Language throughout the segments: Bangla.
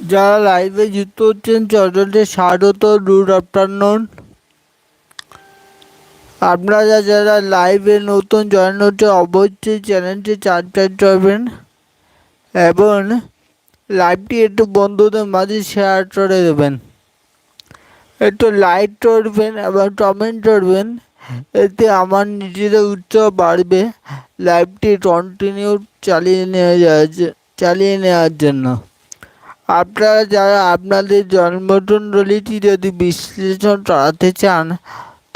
যারা লাইভে যুক্ত হচ্ছেন চ্যানেলটি স্বাগত গুড আফটারনুন আপনারা যারা লাইভে নতুন জয়েন হচ্ছে, অবশ্যই চ্যানেলটি সাবস্ক্রাইব করবেন এবং লাইভটি একটু বন্ধুদের মাঝে শেয়ার করে দেবেন। একটু লাইক করবেন এবং কমেন্ট করবেন, এতে আমার নিজেদের উৎসাহ বাড়বে লাইভটি কন্টিনিউ চালিয়ে নেওয়া চালিয়ে নেওয়ার জন্য। আপনারা যারা আপনাদের জন্মকুণ্ডলীটি যদি বিশ্লেষণ করাতে চান,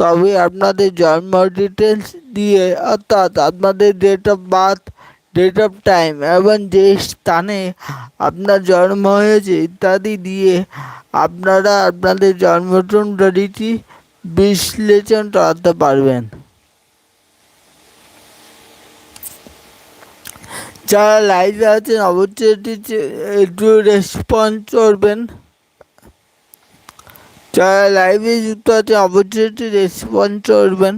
তবে আপনাদের জন্ম ডিটেলস দিয়ে অর্থাৎ আপনাদের date of birth date of time এবং যে স্থানে আপনার জন্ম হয়েছে ইত্যাদি দিয়ে আপনারা আপনাদের জন্মকুণ্ডলীটি বিশ্লেষণ করাতে পারবেন। যারা লাইভে আছেন, অবশ্যই একটু রেসপন্স করবেন। যারা লাইভে যুক্ত আছেন, অবশ্যই একটু রেসপন্স করবেন।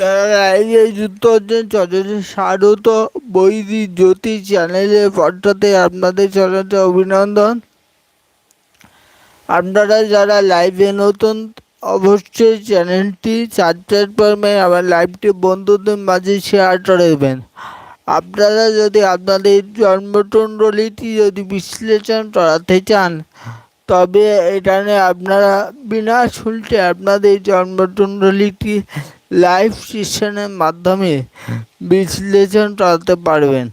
লাইভে যুক্ত হচ্ছেন চন্দ্রী স্বাগত বৈদি জ্যোতি চ্যানেলের পট্টাতে আপনাদের চ্যানেলতে অভিনন্দন আপনারা যারা লাইভে নতুন, অবশ্যই চ্যানেলটি সাবস্ক্রাইব করবেন আবার লাইভটি বন্ধুদের মাঝে শেয়ার করে দেবেন আপনারা যদি আপনাদের জন্মকুণ্ডলীটি যদি বিশ্লেষণ করাতে চান, তবে এখানে আপনারা বিনা শুল্কে আপনাদের জন্মকুণ্ডলীটি লাইভ সেশনের মাধ্যমে বিশ্লেষণ করাতে পারবেন।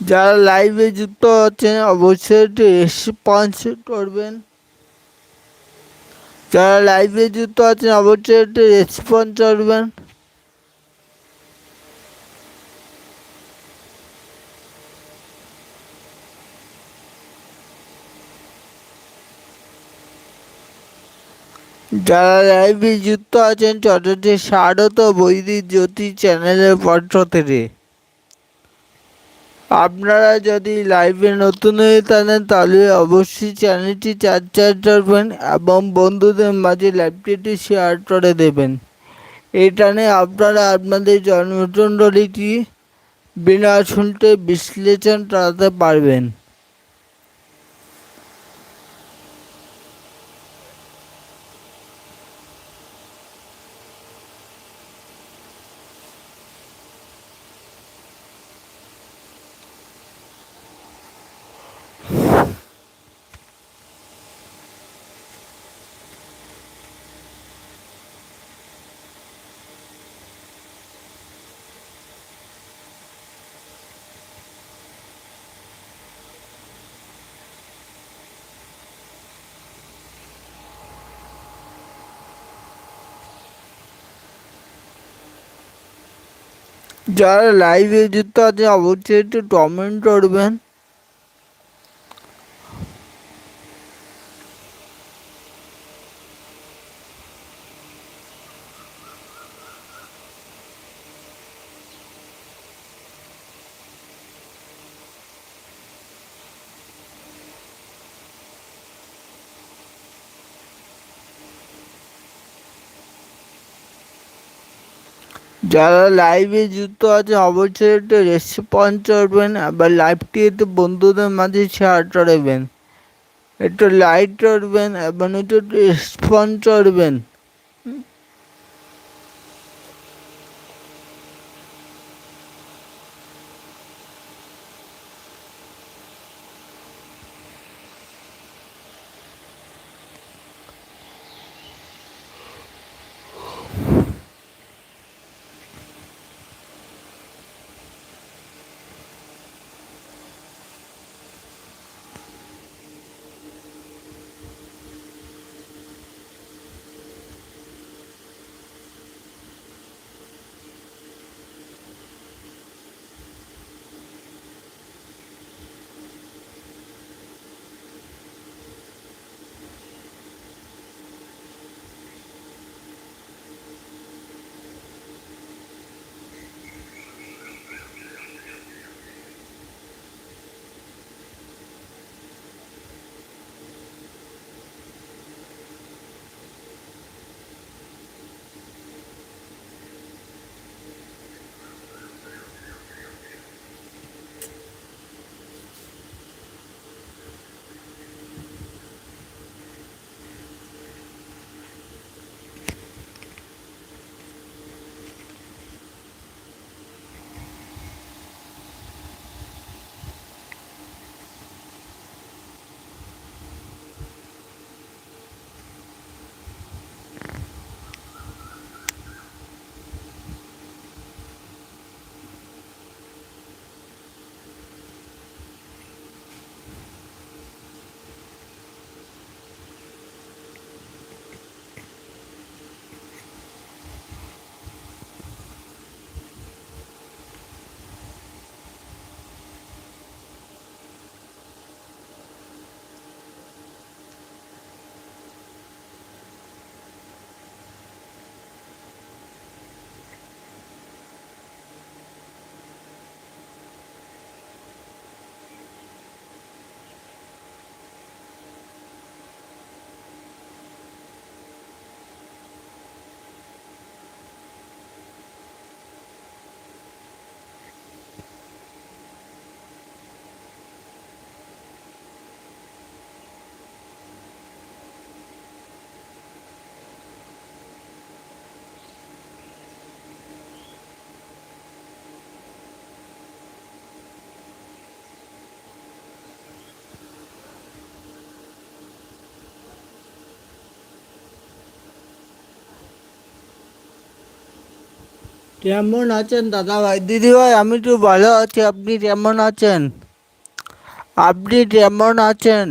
যারা লাইভে যুক্ত আছেন অবশ্যই রেসপন্স করবেন। যারা লাইভে যুক্ত আছেন, অবশ্যই একটু রেসপন্স করবেন। যারা লাইভে যুক্ত আছেন চট্টগ্রামের স্বাগত বৈদিক জ্যোতি চ্যানেলের পক্ষ থেকে। আপনারা যদি লাইভে নতুন হয়ে থাকেন, তাহলে অবশ্যই চ্যানেলটি চার চার করবেন এবং বন্ধুদের মাঝে লাইভটি শেয়ার করে দেবেন। এখানে আপনারা আপনাদের জন্মকুণ্ডলীটি বিনা শুনতে বিশ্লেষণ করাতে পারবেন। যারা লাইভে যুক্ত আছে অবশ্যই একটু কমেন্ট করবেন। যারা লাইভে যুক্ত আছে, অবশ্যই একটু রেসপন্স করবেন, আবার লাইভটি একটু বন্ধুদের মাঝে শেয়ার করবেন একটু লাইক করবেন এবং একটু রেসপন্স করবেন। কেমন আছেন দাদা ভাই? দিদি ভাই, আমি তো ভালো আছি। আপনি কেমন আছেন? আপনি কেমন আছেন?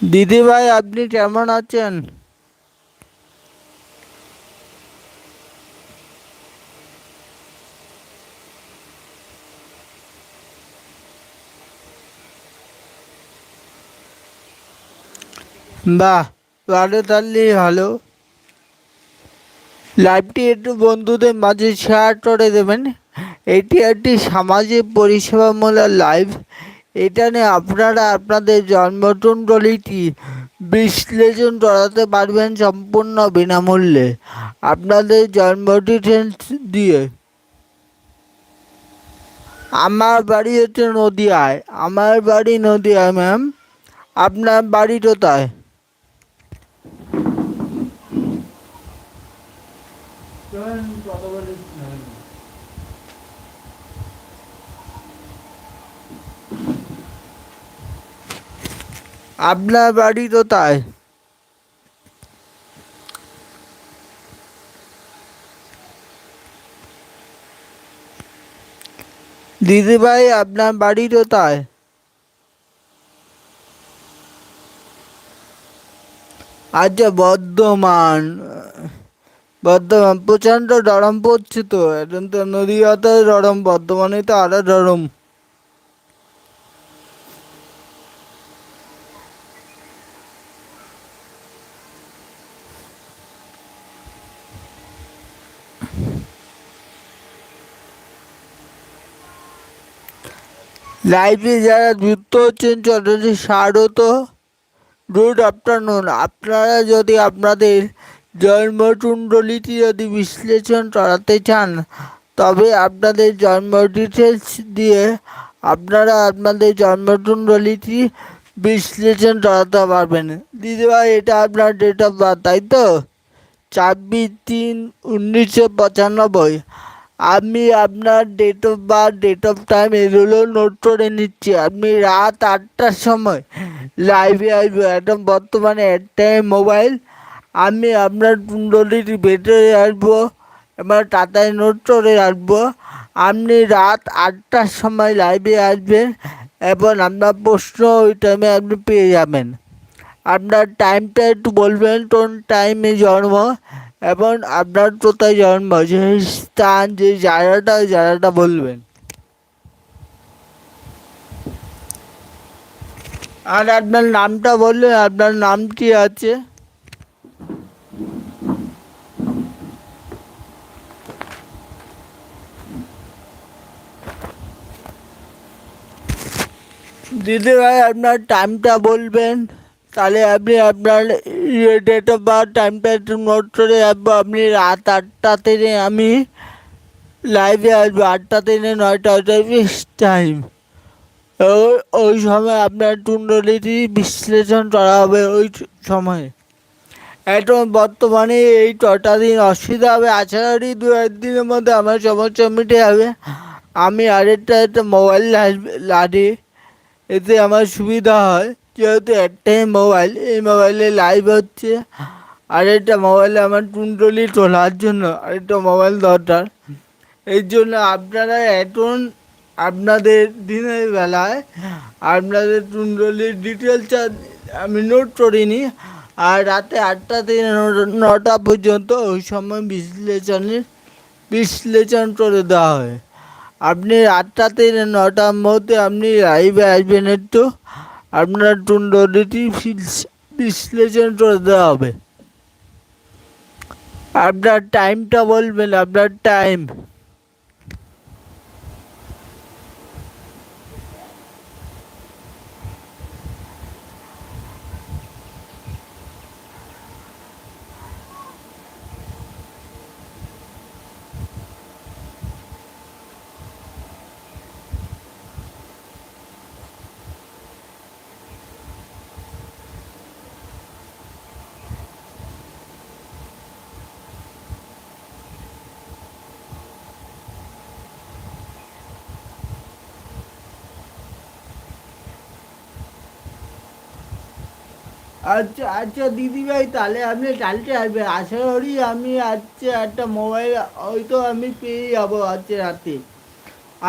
দিদি ভাই, আপনি কেমন আছেন? বাহ ভালো তাহলেই ভালো। লাইভটি একটু বন্ধুদের মাঝে শেয়ার করে দেবেন। এটি একটি সামাজিক পরিষেবামূলক লাইভ এখানে আপনারা আপনাদের জন্মকুণ্ডলীটি বিশ্লেষণ করাতে পারবেন সম্পূর্ণ বিনামূল্যে। আপনাদের জন্ম ডিটেলস দিয়ে। আমার বাড়ি হচ্ছে নদিয়ায়। আমার বাড়ি নদিয়ায় ম্যাম আপনার বাড়ি কোথায়? আপনার বাড়ি কোথায়? দিদি ভাই আপনার বাড়ি কোথায়? আচ্ছা বর্ধমান। বর্ধমান, প্রচণ্ড গরম পড়ছে তো, এখন তো নদীয়াতে গরম বর্ধমানে তো আরও গরম। লাইভে যারা যুক্ত হচ্ছেন চ্যানেলটি স্বাগত গুড আফটারনুন, আপনারা যদি আপনাদের জন্মকুণ্ডলীটি যদি বিশ্লেষণ করাতে চান, তবে আপনাদের জন্ম ডিটেলস দিয়ে আপনারা আপনাদের জন্মকুণ্ডলীটি বিশ্লেষণ করাতে পারবেন। দিদিভাই, এটা আপনার ডেট অফ বার্থ তাই তো? ছাব্বিশ তিন উনিশশো পঁচানব্বই। আমি আপনার date of birth date of time এগুলো নোট করে নিচ্ছি। আপনি রাত আটটার সময় লাইভে আসবে। একদম বর্তমানে একটাই মোবাইল আমি আপনার কুণ্ডলিটি ভেতরে আসব এবার টাটায় নোট করে রাখব আপনি রাত আটটার সময় লাইভে আসবেন এবং আপনার প্রশ্ন ওই টাইমে আপনি পেয়ে যাবেন। আপনার টাইমটা একটু বলবেন, কোন টাইমে জন্ম এবং আপনার কোথায় জন্ম, যে স্থান, যে জায়গাটা, ওই জায়গাটা বলবেন। আর আপনার নামটা বললেন আপনার নাম কি আছে? দিদি ভাই, আপনার টাইমটা বলবেন। তাহলে আপনি আপনার ইয়ে ডেট অফ বার্থ টাইমটা একটু নোট করে রাখব। আপনি রাত আটটা থেকে আমি লাইভে আসব। আটটা থেকে নয়টা টাইম ওই সময় আপনার কুণ্ডলিটি বিশ্লেষণ করা হবে ওই সময়ে। এখন বর্তমানে এই কটা দিন অসুবিধা হবে। করি দু একদিনের মধ্যে আমার সমস্যা মিটে যাবে। আমি আরেকটা একটা মোবাইল লাগি এতে আমার সুবিধা হয়, যেহেতু একটাই মোবাইল এই মোবাইলে লাইভ হচ্ছে। আরেকটা মোবাইলে আমার কুণ্ডলি তোলার জন্য আরেকটা মোবাইল দরকার। এই জন্য আপনারা এখন আপনাদের দিনের বেলায় আপনাদের কুণ্ডলির ডিটেলসটা আমি নোট করিনি। আর রাতে আটটা থেকে নটা পর্যন্ত ওই সময় বিশ্লেষণের, বিশ্লেষণ করে দেওয়া হয়। আপনি আটটা থেকে নটার মধ্যে আপনি লাইভে আসবেন একটু। আপনার কুণ্ডলিটি বিশ্লেষণ করে দেওয়া হবে। আপনার টাইমটা বলবেন, আপনার টাইম আচ্ছা আচ্ছা দিদি ভাই তাহলে আপনি কালকে আসবেন। আশা করি আমি আজকে একটা মোবাইল হয়তো আমি পেয়ে যাব আজকে রাতে।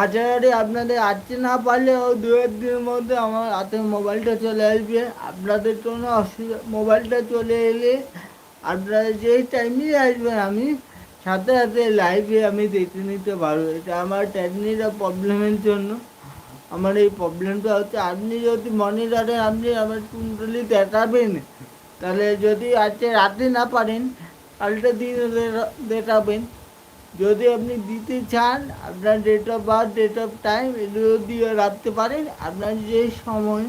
আশা করি আপনাদের আজকে না পারলে ওই দু একদিনের মধ্যে আমার হাতে মোবাইলটা চলে আসবে। আপনাদের কোনো অসুবিধা মোবাইলটা চলে এলে আপনারা যেই টাইমে আসবেন আমি সাথে সাথে লাইভে আমি দেখে নিতে পারব। এটা আমার টেকনিক্যাল প্রবলেমের জন্য। আমার এই প্রবলেমটা হচ্ছে, আপনি যদি মনে রাখেন, আপনি আমার কুণ্ডলি দেখাবেন। তাহলে যদি আজকে রাতে না পারেন কালটা দিনে দেখাবেন। যদি আপনি দিতে চান, আপনার date of birth date of time এগুলো দিয়ে রাখতে পারেন। আপনার যে সময়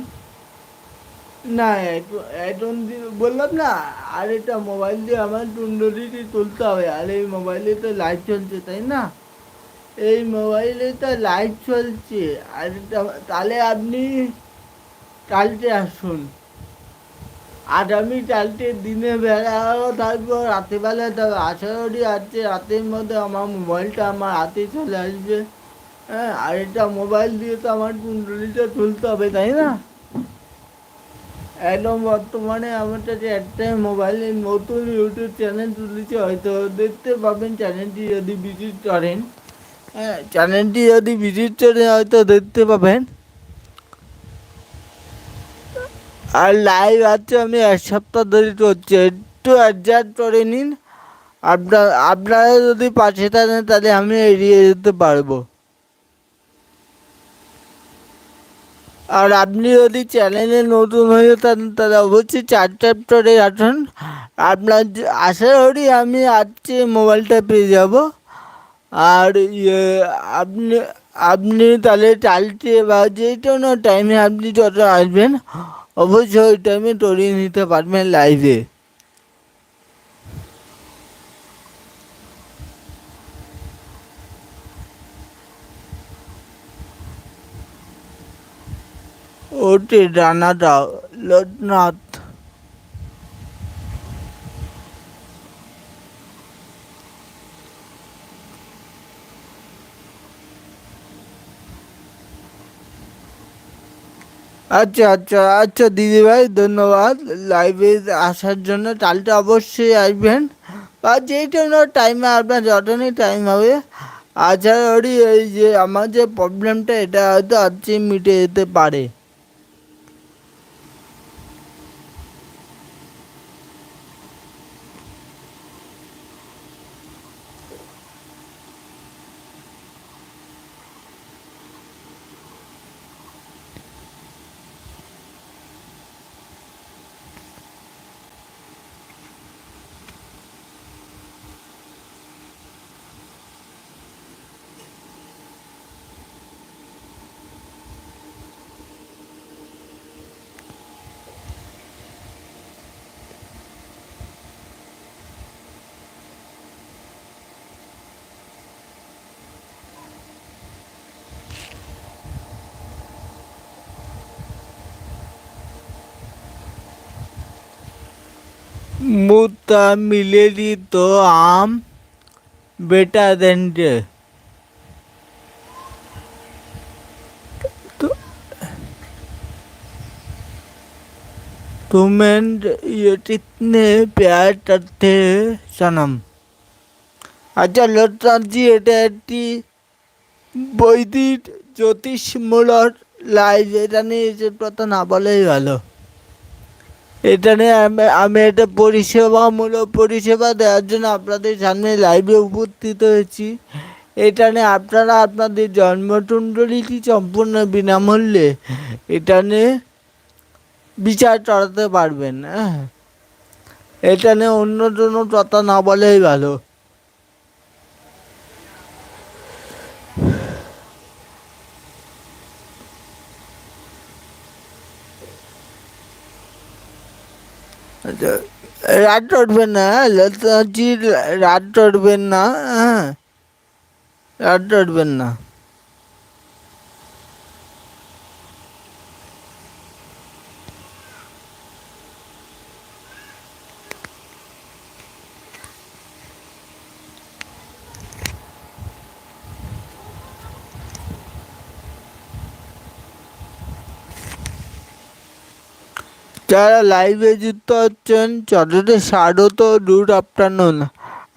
না এখন- বললাম না, আর এটা মোবাইল দিয়ে আমার কুণ্ডলিটি তুলতে হবে। আর এই মোবাইলে তো লাইট চলছে, তাই না? এই মোবাইলে তো লাইট চলছে। আর তাহলে আপনি কালকে আসুন। আগামী কালকে দিনে বেলাও থাকব, রাতেরবেলা থাকব আশা করি রাতের মধ্যে আমার মোবাইলটা আমার হাতে চলে আসবে। হ্যাঁ আর এটা মোবাইল দিয়ে তো আমার কুণ্ডলিটা তুলতে হবে, তাই না? একদম বর্তমানে আমার কাছে একটাই মোবাইলে নতুন ইউটিউব চ্যানেল তুলেছে, হয়তো দেখতে পাবেন চ্যানেলটি যদি ভিজিট করেন। চ্যানেলটি যদি ভিজিট করেন হয়তো দেখতে পাবেন। আর লাইভ আছে, আমি এক সপ্তাহ ধরে করছি একটু অ্যাডজাস্ট করে নিন। আপনার আপনারা যদি পাশে থাকেন, তাহলে আমি এড়িয়ে যেতে পারব। আর আপনি যদি চ্যানেলে নতুন হয়ে থাকেন, তাহলে অবশ্যই চার চ্যাপ্টারে আসুন আপনার আশা করি আমি আজকে মোবাইলটা পেয়ে যাব। আর ইয়ে আপনি আপনি তাহলে কালকে বা যে কোনো টাইমে আপনি যত আসবেন, অবশ্যই ওই টাইমে তৈরি নিতে পারবেন লাইভে ওটি ডানাটা লোকনাথ। আচ্ছা আচ্ছা আচ্ছা দিদিভাই ধন্যবাদ। লাইভে আসার জন্য তালটা অবশ্যই আসবেন। বা যে কোনো টাইমে আপনার যখনই টাইম হবে, আশা করি এই যে আমার যে প্রবলেমটা এটা হয়তো আজকে মিটে যেতে পারে। মুতা মিলেরি তো আম বেটা দেন্টে तुम्हें ये कितने प्यार करते सनम আচ্ছা লোকনাথজি এটা একটি বৈদিক জ্যোতিষমূলক লাইভ এটা নিয়ে যে কথা না বলাই ভালো এটা নিয়ে আমি একটা পরিষেবামূলক পরিষেবা দেওয়ার জন্য আপনাদের সামনে লাইভে উপস্থিত হয়েছি। এটা নিয়ে আপনারা আপনাদের জন্মকুণ্ডলীটি সম্পূর্ণ বিনামূল্যে? এটা নিয়ে বিচার চড়াতে পারবেন হ্যাঁ। এটা নিয়ে অন্য জন্য কথা না বলেই ভালো আচ্ছা, রাত চড়বেন না হ্যাঁ? লতাজি রাত চড়বেন না হ্যাঁ রাত চড়বেন না যারা লাইভে যুক্ত হচ্ছেন চ্যানেলটি স্বাগত গুড আফটারনুন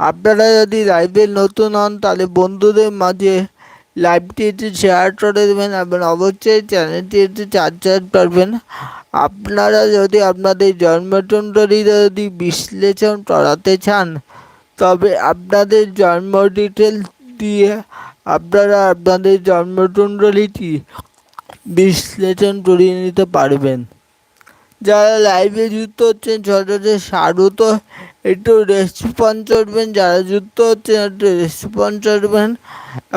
আপনারা যদি লাইভে নতুন হন, তাহলে বন্ধুদের মাঝে লাইভটি একটু শেয়ার করে দেবেন এবং অবশ্যই চ্যানেলটি একটু সাবস্ক্রাইব করবেন। আপনারা যদি আপনাদের জন্মকুণ্ডলীতে যদি বিশ্লেষণ করাতে চান, তবে আপনাদের জন্ম ডিটেলস দিয়ে আপনারা আপনাদের জন্মকুণ্ডলীটি বিশ্লেষণ করিয়ে নিতে পারবেন। যারা লাইভে যুক্ত হচ্ছেন, ছোটদের স্বাগত। একটু রেসপন্স করবেন, যারা যুক্ত হচ্ছেন, একটু রেসপন্স করবেন।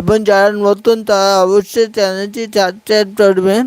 এবং যারা নতুন, তারা অবশ্যই চ্যানেলটি সাবস্ক্রাইব করবেন।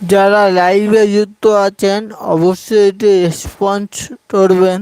যারা লাইভে যুক্ত আছেন অবশ্যই এটি রেসপন্স করবেন।